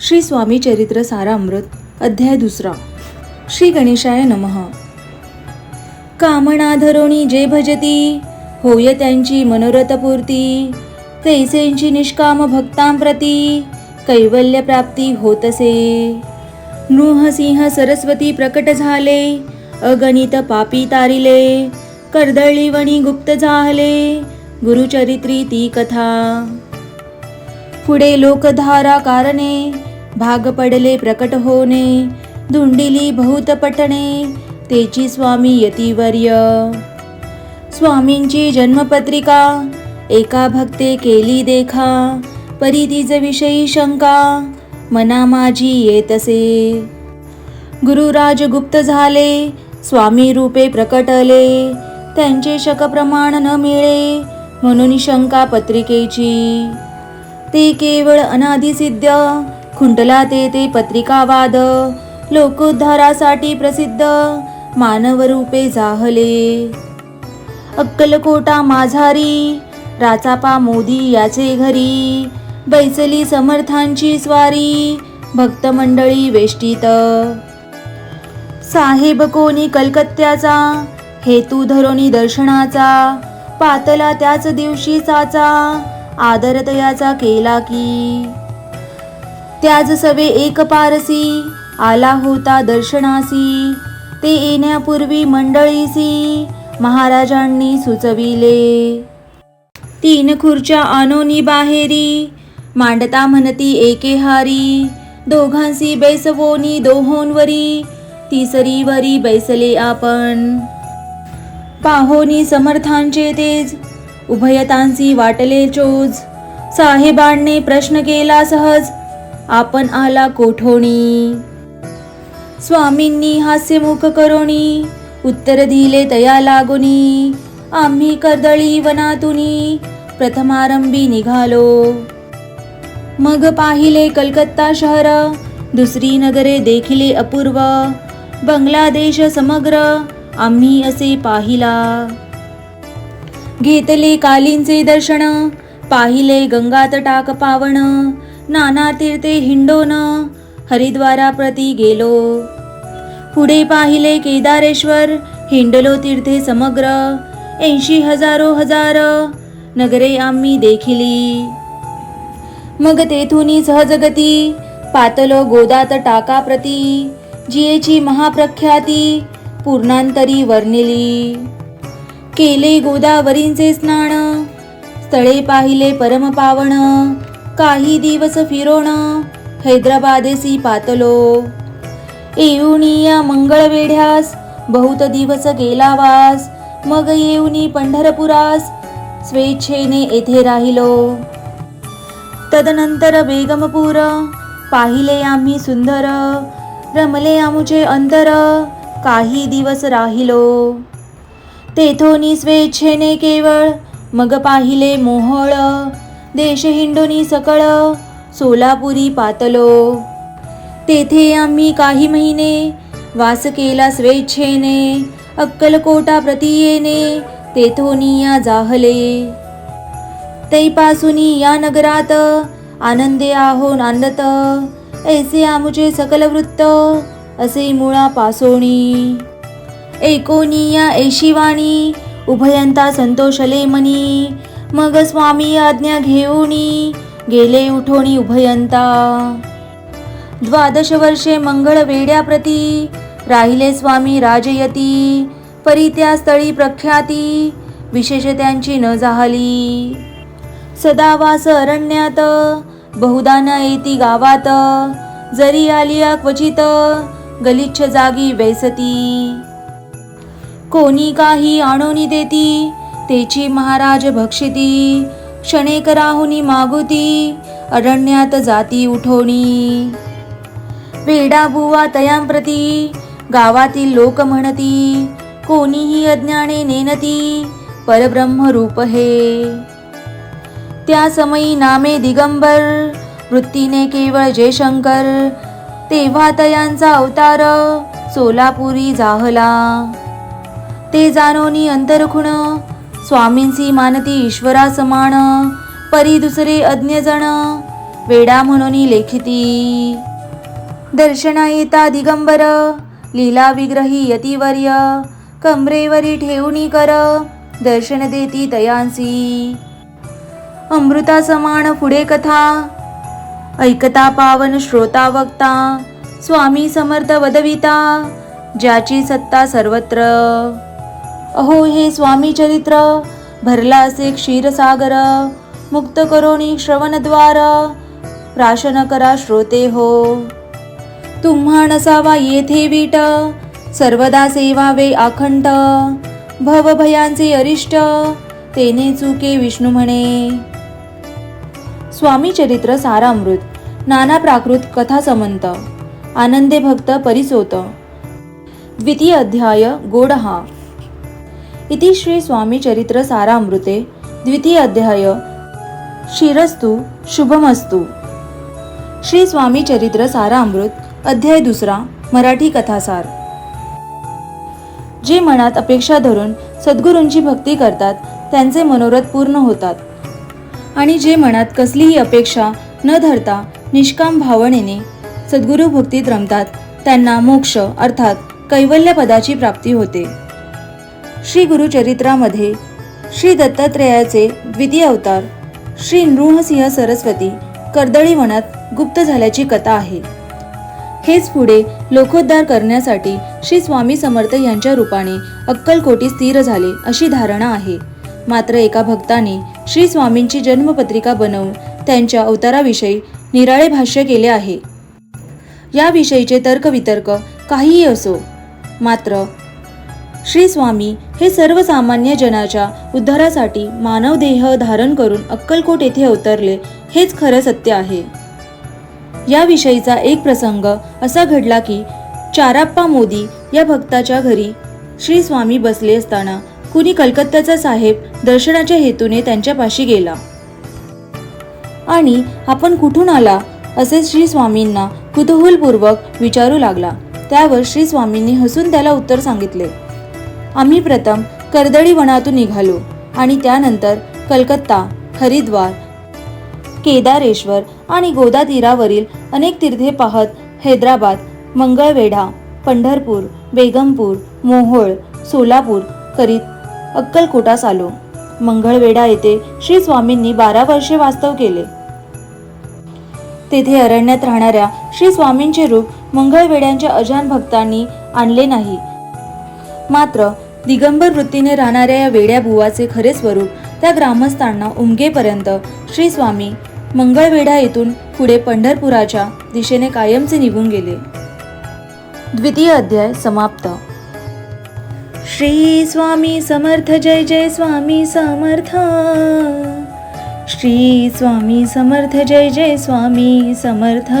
श्री स्वामी चरित्र सारामृत अध्याय दुसरा. श्री गणेशाय नमः. कामणाधरोणी जे भजती होय त्यांची मनोरथपूर्ती तैसेंची निष्काम भक्तांप्रती कैवल्य प्राप्ती होतसे नृहसिंह सरस्वती प्रकट झाले अगणित पापी तारिले कर्दळीवणी गुप्त झाले गुरुचरित्री ती कथा. पुढे लोकधारा कारणे भाग पडले प्रकट होणे धुंडिली बहुत पटणे तेची स्वामी यतिवर्य. स्वामींची जन्मपत्रिका एका भक्ते केली देखा परितीजविषयी विषयी शंका मना माझी येतसे. गुरुराज गुप्त झाले स्वामी रूपे प्रकटले त्यांचे शक प्रमाण न मिळे म्हणून शंका पत्रिकेची. ते केवळ अनादिसिद्ध. खुंटला ते ते पत्रिकावाद. लोकोद्धारासाठी प्रसिद्ध. मानव रूपे जाहले. अक्कलकोटा माझारी. राचापा मोदी याचे घरी. बैसली समर्थांची स्वारी. भक्त मंडळी वेष्टीत. साहेब कोणी कलकत्त्याचा. हेतू धरोनी दर्शनाचा. पातला त्याच दिवशी चाचा आदरतयाचा केला की. त्याच सवे एक पारसी आला होता दर्शनासी ते येण्यापूर्वी मंडळीसी महाराजांनी सुचविले. तीन खुर्च्या आनोनी बाहेरी मांडता म्हणती एके हारी दोघांसी बैसवोनी दोहोंवरी तिसरीवरी बैसले आपण. पाहोनी समर्थांचे तेज उभयतांसी वाटले चोज. साहेबांनी प्रश्न केला सहज आपण आला कोठोणी? स्वामींनी हास्यमुख करोणी उत्तर दिले तया लागुनी आम्ही कर्दळी वनातुनी प्रथमारंभी निघालो. मग पाहिले कलकत्ता शहर दुसरी नगरे देखिले अपूर्व बांगलादेश समग्र आम्ही असे पाहिला. घेतले कालींचे दर्शन पाहिले गंगात टाक पावण नाना तीर्थे हिंडोन हरिद्वारा प्रती गेलो. पुढे पाहिले केदारेश्वर हिंडलो तीर्थे समग्र ऐंशी हजारो हजार नगरे आम्ही देखिली. मग तेथून सहजगती पातलो गोदात टाका प्रती जियेची महाप्रख्याती पूर्णांतरी वर्णिली. केले गोदावरींचे स्नान. स्थळे पाहिले परमपावन काही दिवस फिरोण. हैदराबादेसी पातलो. येऊनी या मंगळवेढ्यास बहुत दिवस गेला वास मग येऊनी पंढरपुरास स्वेच्छेने येथे राहिलो. तदनंतर बेगमपूर. पाहिले आम्ही सुंदर. रमले आमुचे अंतर. काही दिवस राहिलो. तेथोनी स्वेच्छेने केवळ मग पाहिले मोहळ. देश हिंडोनी सकळ सोलापुरी पातलो. तेथे आम्ही काही महिने वास केला स्वेच्छेने अक्कलकोटा प्रतियेने तेथोनी या जाहले. तैपासुनी या नगरात आनंदे आहो नांदत ऐसे आमुचे सकल वृत्त असे मुळा पासोणी एकोनिया ऐशिवाणी उभयंता संतोषले मनी मग स्वामी आज्ञा घेऊनी गेले उठोणी उभयंता. द्वादश वर्षे मंगळ वेड्याप्रती राहिले स्वामी राजयती परी त्या स्थळी प्रख्याती विशेष त्यांची न जाहली. सदावास अरण्यात बहुदा न येती गावात जरी आलिया क्वचित गलिच्छ जागी वैसती. कोणी काही आणोनी देती तेची महाराज भक्षिती क्षणेक राहुनी मागुती अरण्यात जाती उठोणी वेडा बुवा तयांप्रती गावातील लोक म्हणती कोणीही अज्ञाने नेनती परब्रह्म रूप हे. त्या समयी नामे दिगंबर वृत्तीने केवळ जयशंकर तेव्हा तयांचा अवतार सोलापुरी जाहला. ते जाणोनी अंतरखुण। स्वामींसी मानती ईश्वरा समान। परी दुसरे अज्ञजन वेडा म्हणून लेखिती। दर्शना येता दिगंबर। लीला विग्रही यतिवर्य। कमरेवरी ठेवणी कर। दर्शन देती तयांसी अमृता समान पुढे कथा। ऐकता पावन श्रोता वक्ता। स्वामी समर्थ वदविता। ज्याची सत्ता सर्वत्र। अहो हे स्वामी चरित्र भरला असे क्षीरसागर मुक्त करोणी श्रवणद्वार प्राशन करा श्रोते हो। तुम्हा नसावा येथे वीट सर्वदा सेवावे आखंड भव भयांचे अरिष्ट तेने चुके विष्णू म्हणे। स्वामी चरित्र सारामृत नाना प्राकृत कथा समंत आनंदे भक्त परिसोत। द्वितीय अध्याय गोडहा। इति श्री स्वामी चरित्र सारामृते द्वितीय अध्याय। शिरस्तु शुभमस्तु। श्री स्वामी चरित्र सारामृत अध्याय दुसरा मराठी कथासार। जे मनात अपेक्षा धरून सद्गुरूंची भक्ती करतात त्यांचे मनोरथ पूर्ण होतात. आणि जे मनात कसलीही अपेक्षा न धरता निष्काम भावनेने सद्गुरू भक्तीत रमतात त्यांना मोक्ष अर्थात कैवल्य पदाची प्राप्ती होते. श्री गुरुचरित्रामध्ये श्री दत्तात्रेयाचे द्वितीय अवतार श्री नृहसिंह सरस्वती कर्दळी वनात गुप्त झाल्याची कथा आहे. हेच पुढे लोकोद्धार करण्यासाठी श्री स्वामी समर्थ यांच्या रूपाने अक्कलकोटी स्थिर झाले अशी धारणा आहे. मात्र एका भक्ताने श्री स्वामींची जन्मपत्रिका बनवून त्यांच्या अवताराविषयी निराळे भाष्य केले आहे. याविषयीचे तर्कवितर्क काहीही असो मात्र श्री स्वामी हे सर्वसामान्य जनाच्या उद्धारासाठी मानव देह धारण करून अक्कलकोट येथे अवतरले हेच खरं सत्य आहे. याविषयीचा एक प्रसंग असा घडला की चाराप्पा मोदी या भक्ताच्या घरी श्री स्वामी बसले असताना कुणी कलकत्त्याचा साहेब दर्शनाच्या हेतूने त्यांच्यापाशी गेला. आणि आपण कुठून आला असे श्री स्वामींना कुतूहलपूर्वक विचारू लागला. त्यावर श्री स्वामींनी हसून त्याला उत्तर सांगितले. आम्ही प्रथम कर्दळी वनातून निघालो आणि त्यानंतर कलकत्ता हरिद्वार केदारेश्वर आणि गोदा तीरावरील अनेक तीर्थे पाहत हैदराबाद मंगळवेढा पंढरपूर बेगमपूर मोहोळ सोलापूर करीत अक्कलकोटास आलो. मंगळवेढा येथे श्री स्वामींनी बारा वर्षे वास्तव केले. तेथे अरण्यात राहणाऱ्या श्री स्वामींचे रूप मंगळवेड्यांच्या अजान भक्तांनी आणले नाही. मात्र दिगंबर वृत्तीने राहणाऱ्या या वेड्या बुवाचे खरे स्वरूप त्या ग्रामस्थांना उमगेपर्यंत श्री स्वामी मंगळवेढा येथून पुढे पंढरपुराच्या दिशेने कायमचे निघून गेले. द्वितीय अध्याय समाप्त. श्री स्वामी समर्थ जय जय स्वामी समर्थ. श्री स्वामी समर्थ जय जय स्वामी समर्थ.